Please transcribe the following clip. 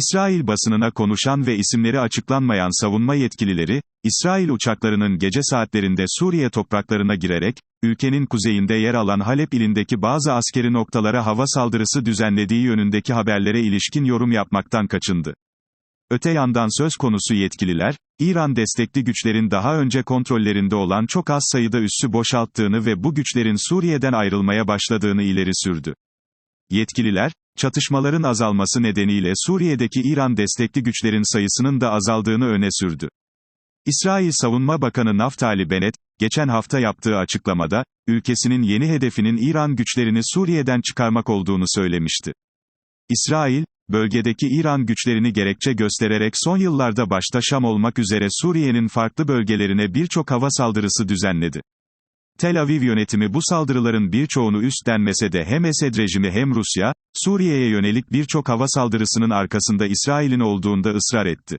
İsrail basınına konuşan ve isimleri açıklanmayan savunma yetkilileri, İsrail uçaklarının gece saatlerinde Suriye topraklarına girerek, ülkenin kuzeyinde yer alan Halep ilindeki bazı askeri noktalara hava saldırısı düzenlediği yönündeki haberlere ilişkin yorum yapmaktan kaçındı. Öte yandan söz konusu yetkililer, İran destekli güçlerin daha önce kontrollerinde olan çok az sayıda üssü boşalttığını ve bu güçlerin Suriye'den ayrılmaya başladığını ileri sürdü. Yetkililer, çatışmaların azalması nedeniyle Suriye'deki İran destekli güçlerin sayısının da azaldığını öne sürdü. İsrail Savunma Bakanı Naftali Bennett, geçen hafta yaptığı açıklamada, ülkesinin yeni hedefinin İran güçlerini Suriye'den çıkarmak olduğunu söylemişti. İsrail, bölgedeki İran güçlerini gerekçe göstererek son yıllarda başta Şam olmak üzere Suriye'nin farklı bölgelerine birçok hava saldırısı düzenledi. Tel Aviv yönetimi bu saldırıların birçoğunu üstlenmese de hem Esed rejimi hem Rusya, Suriye'ye yönelik birçok hava saldırısının arkasında İsrail'in olduğunda ısrar etti.